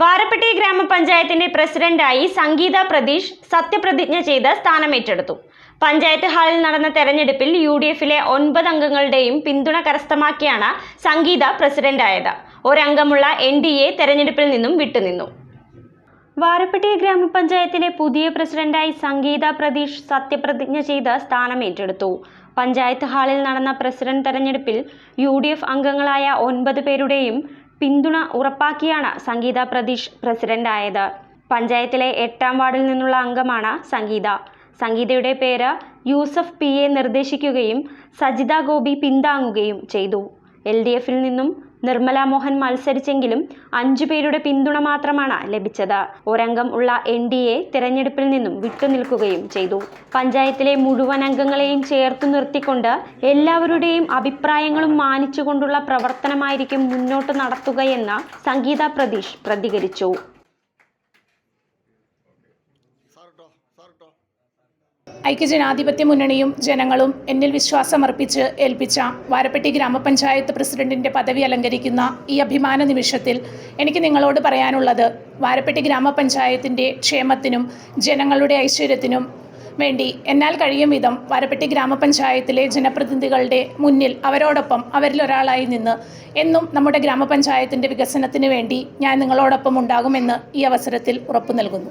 വാരപ്പെട്ടി ഗ്രാമപഞ്ചായത്തിന്റെ പ്രസിഡന്റായി സംഗീത പ്രതീഷ് സത്യപ്രതിജ്ഞ ചെയ്ത് സ്ഥാനമേറ്റെടുത്തു. പഞ്ചായത്ത് ഹാളിൽ നടന്ന തെരഞ്ഞെടുപ്പിൽ യു ഡി എഫിലെ ഒൻപത് അംഗങ്ങളുടെയും പിന്തുണ കരസ്ഥമാക്കിയാണ് സംഗീത പ്രസിഡന്റായത്. ഒരംഗമുള്ള എൻ ഡി എ തെരഞ്ഞെടുപ്പിൽ നിന്നും വിട്ടുനിന്നു. വാരപ്പെട്ടി ഗ്രാമപഞ്ചായത്തിലെ പുതിയ പ്രസിഡന്റായി സംഗീത പ്രതീഷ് സത്യപ്രതിജ്ഞ ചെയ്ത് സ്ഥാനമേറ്റെടുത്തു. പഞ്ചായത്ത് ഹാളിൽ നടന്ന പ്രസിഡന്റ് തെരഞ്ഞെടുപ്പിൽ യു ഡി എഫ് അംഗങ്ങളായ ഒൻപത് പേരുടെയും പിന്തുണ ഉറപ്പാക്കിയാണ് സംഗീത പ്രതീഷ് പ്രസിഡന്റായത്. പഞ്ചായത്തിലെ എട്ടാം വാർഡിൽ നിന്നുള്ള അംഗമാണ് സംഗീത. സംഗീതയുടെ പേര് യൂസഫ് പി എ നിർദ്ദേശിക്കുകയും സജിത ഗോപി പിന്താങ്ങുകയും ചെയ്തു. എൽ ഡി എഫിൽ നിന്നും നിർമ്മല മോഹൻ മത്സരിച്ചെങ്കിലും അഞ്ചു പേരുടെ പിന്തുണ മാത്രമാണ് ലഭിച്ചത്. ഒരംഗം ഉള്ള എൻ ഡി എ തിരഞ്ഞെടുപ്പിൽ നിന്നും വിട്ടുനിൽക്കുകയും ചെയ്തു. പഞ്ചായത്തിലെ മുഴുവൻ അംഗങ്ങളെയും ചേർത്തു നിർത്തിക്കൊണ്ട് എല്ലാവരുടെയും അഭിപ്രായങ്ങളും മാനിച്ചുകൊണ്ടുള്ള പ്രവർത്തനമായിരിക്കും മുന്നോട്ട് നടത്തുകയെന്ന് സംഗീത പ്രതീഷ് പ്രതികരിച്ചു. ഐക്യജനാധിപത്യ മുന്നണിയും ജനങ്ങളും എന്നിൽ വിശ്വാസമർപ്പിച്ച് ഏൽപ്പിച്ച വാരപ്പെട്ടി ഗ്രാമപഞ്ചായത്ത് പ്രസിഡന്റിന്റെ പദവി അലങ്കരിക്കുന്ന ഈ അഭിമാന നിമിഷത്തിൽ എനിക്ക് നിങ്ങളോട് പറയാനുള്ളത് വാരപ്പെട്ടി ഗ്രാമപഞ്ചായത്തിന്റെ ക്ഷേമത്തിനും ജനങ്ങളുടെ ഐശ്വര്യത്തിനും വേണ്ടി. എന്നാൽ കഴിയും വിധം വാരപ്പെട്ടി ഗ്രാമപഞ്ചായത്തിലെ ജനപ്രതിനിധികളുടെ മുന്നിൽ അവരോടൊപ്പം അവരിലൊരാളായി നിന്ന് എന്നും നമ്മുടെ ഗ്രാമപഞ്ചായത്തിന്റെ വികസനത്തിന് വേണ്ടി ഞാൻ നിങ്ങളോടൊപ്പം ഉണ്ടാകുമെന്ന് ഈ അവസരത്തിൽ ഉറപ്പു നൽകുന്നു.